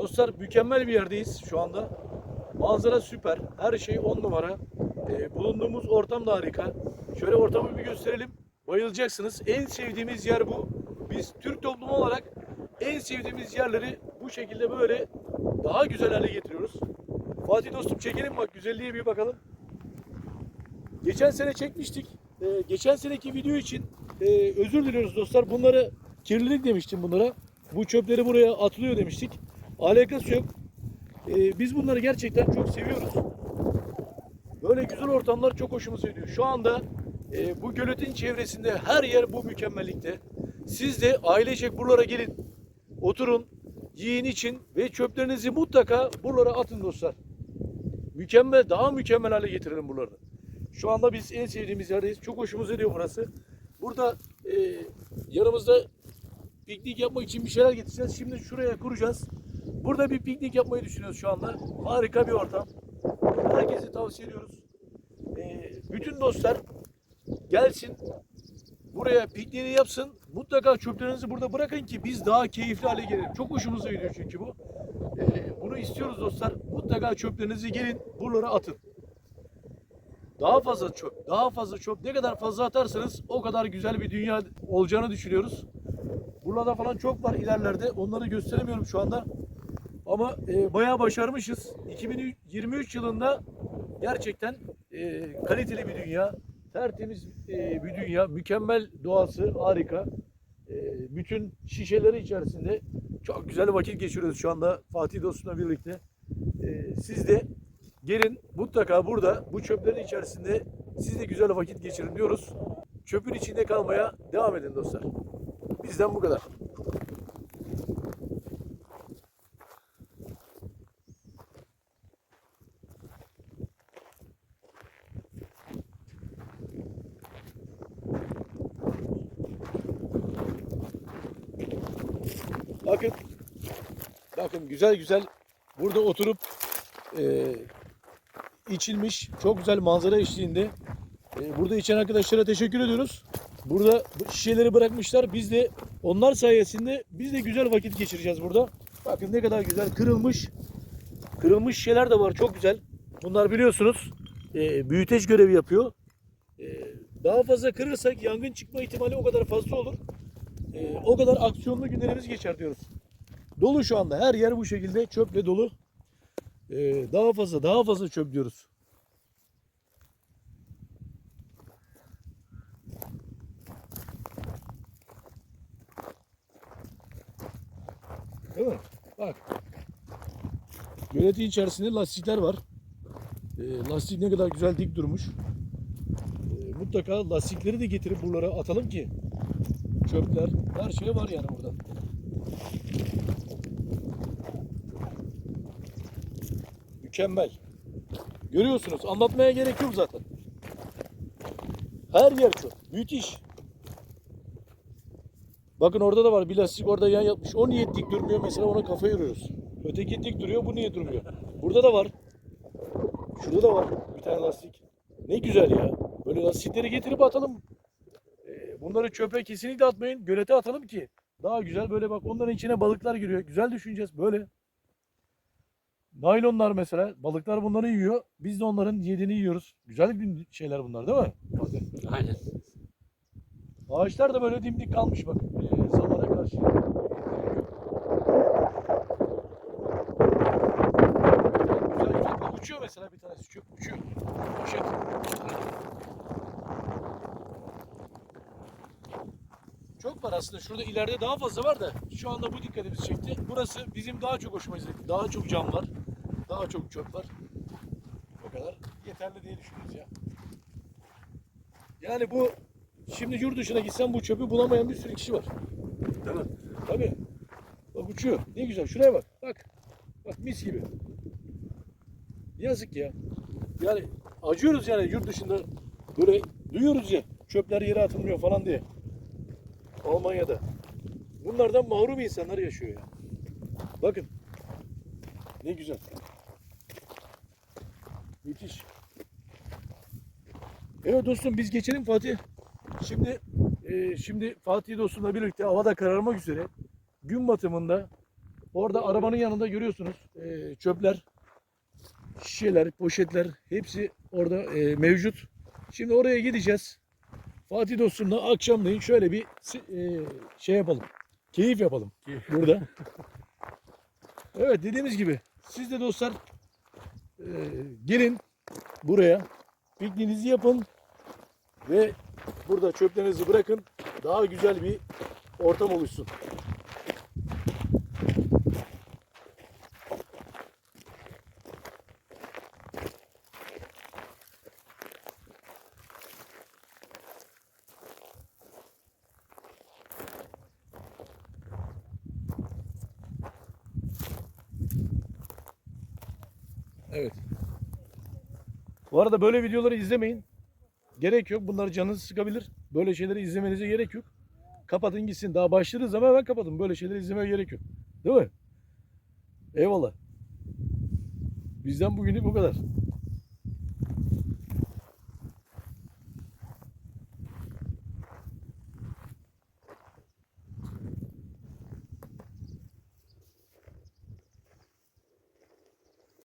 Dostlar mükemmel bir yerdeyiz şu anda. Manzara süper. Her şey on numara. Ee, bulunduğumuz ortam da harika. Şöyle ortamı bir gösterelim. Bayılacaksınız. En sevdiğimiz yer bu. Biz Türk toplumu olarak en sevdiğimiz yerleri bu şekilde böyle daha güzel hale getiriyoruz. Fatih dostum çekelim bak güzelliğe bir bakalım. Geçen sene çekmiştik. Ee, geçen seneki video için e, özür diliyoruz dostlar. Bunları kirlilik demiştim bunlara. Bu çöpleri buraya atılıyor demiştik. Alakası yok. Ee, biz bunları gerçekten çok seviyoruz. Böyle güzel ortamlar çok hoşumuza gidiyor. Şu anda e, bu göletin çevresinde her yer bu mükemmellikte. Siz de ailecek buralara gelin. Oturun, yiyin için ve çöplerinizi mutlaka buralara atın dostlar. Mükemmel, daha mükemmel hale getirelim buraları. Şu anda biz en sevdiğimiz yerdeyiz. Çok hoşumuza gidiyor burası. Burada e, yanımızda piknik yapmak için bir şeyler getireceğiz. Şimdi şuraya kuracağız. Burada bir piknik yapmayı düşünüyoruz şu anda. Harika bir ortam. Herkese tavsiye ediyoruz. E, bütün dostlar gelsin. Buraya pikniğini yapsın. Mutlaka çöplerinizi burada bırakın ki biz daha keyifli hale gelelim. Çok hoşumuza gidiyor çünkü bu. E, bunu istiyoruz dostlar. Mutlaka çöplerinizi gelin buralara atın. Daha fazla çöp, daha fazla çöp. Ne kadar fazla atarsanız o kadar güzel bir dünya olacağını düşünüyoruz. Burada falan çok var ilerlerde. Onları gösteremiyorum şu anda. Ama e, bayağı başarmışız. 2023 yılında gerçekten e, kaliteli bir dünya, tertemiz e, bir dünya, mükemmel doğası, harika. E, bütün şişeleri içerisinde çok güzel vakit geçiriyoruz şu anda Fatih Dostum'la birlikte. E, siz de gelin mutlaka burada bu çöplerin içerisinde siz de güzel vakit geçirin diyoruz. Çöpün içinde kalmaya devam edin dostlar. Bizden bu kadar. Bakın. Bakın güzel güzel burada oturup e, içilmiş çok güzel manzara eşliğinde. E, burada içen arkadaşlara teşekkür ediyoruz. Burada bu şişeleri bırakmışlar. Biz de onlar sayesinde biz de güzel vakit geçireceğiz burada. Bakın ne kadar güzel kırılmış. Kırılmış şişeler de var çok güzel. Bunlar biliyorsunuz e, büyüteç görevi yapıyor. E, daha fazla kırırsak yangın çıkma ihtimali o kadar fazla olur. E, o kadar aksiyonlu günlerimiz geçer diyoruz. Dolu şu anda. Her yer bu şekilde çöple dolu. E, daha fazla daha fazla çöp diyoruz. Değil mi? Bak. Göletin içerisinde lastikler var. E, lastik ne kadar güzel dik durmuş. E, mutlaka lastikleri de getirip buralara atalım ki çöpler, her şey var yani burada. Mükemmel. Görüyorsunuz anlatmaya gerek yok zaten. Her yer çöp. Müthiş. Bakın orada da var bir lastik orada yan yatmış. O niye dik durmuyor mesela ona kafa yoruyoruz. Öteki dik duruyor bu niye durmuyor? Burada da var. Şurada da var bir tane lastik. Ne güzel ya. Böyle lastikleri getirip atalım. Ee, Bunları çöpe kesinlikle atmayın. Gölete atalım ki daha güzel böyle bak onların içine balıklar giriyor. Güzel düşüneceğiz böyle. Naylonlar mesela balıklar bunları yiyor. Biz de onların yediğini yiyoruz. Güzel şeyler bunlar değil mi? Aynen. Ağaçlar da böyle dimdik kalmış bak. Ee, zamana karşı. Uçuyor mesela bir tanesi. Uçuyor. uçuyor. Poşet. Çok var aslında. Şurada ileride daha fazla var da şu anda bu dikkatimizi çekti. Burası bizim daha çok hoşuma gitti. Daha çok cam var. Daha çok çöp var. O kadar. Yeterli diye düşünüyoruz ya. Yani bu Şimdi yurt dışına gitsen bu çöpü bulamayan bir sürü kişi var. Değil mi? Tabii. Bak uçuyor. Ne güzel. Şuraya bak. Bak. Bak mis gibi. Yazık ya. Yani acıyoruz yani yurt dışında böyle duyuyoruz ya çöpler yere atılmıyor falan diye. Almanya'da. Bunlardan mahrum insanlar yaşıyor ya. Bakın. Ne güzel. Müthiş. Evet dostum biz geçelim Fatih. Şimdi e, şimdi Fatih dostumla birlikte havada kararmak üzere gün batımında Orada arabanın yanında görüyorsunuz e, çöpler, şişeler, poşetler hepsi orada e, mevcut. Şimdi oraya gideceğiz. Fatih dostumla akşamleyin şöyle bir e, şey yapalım. Keyif yapalım burada. Evet dediğimiz gibi siz de dostlar e, gelin buraya pikniğinizi yapın ve burada çöplerinizi bırakın. Daha güzel bir ortam oluşsun. Evet. Bu arada böyle videoları izlemeyin. Gerek yok. Bunlar canınızı sıkabilir. Böyle şeyleri izlemenize gerek yok. Kapatın gitsin. Daha başladığınız zaman hemen kapatın. Böyle şeyleri izlemeye gerek yok. Değil mi? Eyvallah. Bizden bugünlük bu kadar.